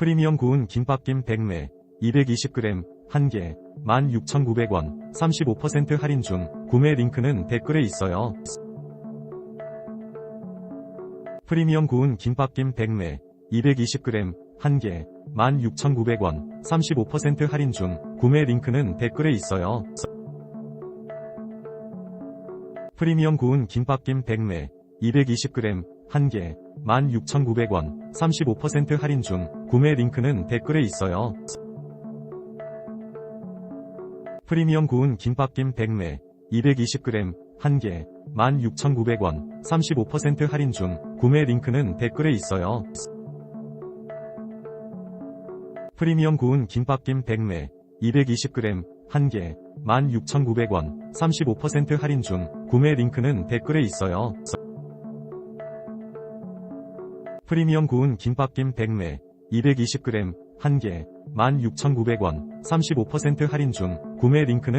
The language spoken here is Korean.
프리미엄 구운 김밥김 100매 220g 1개 16,900원 35% 할인 중 구매 링크는 댓글에 있어요. 프리미엄 구운 김밥김 100매 220g 1개 16,900원 35% 할인 중 구매 링크는 댓글에 있어요. 프리미엄 구운 김밥김 100매 220g 1개 16,900원 35% 할인 중 구매 링크는 댓글에 있어요. 프리미엄 구운 김밥김 100매 220g 1개 16,900원 35% 할인 중 구매 링크는 댓글에 있어요. 프리미엄 구운 김밥김 100매 220g 1개 16,900원 35% 할인 중 구매 링크는 댓글에 있어요. 프리미엄 구운 김밥김 100매 220g 1개 16,900원 35% 할인 중 구매 링크는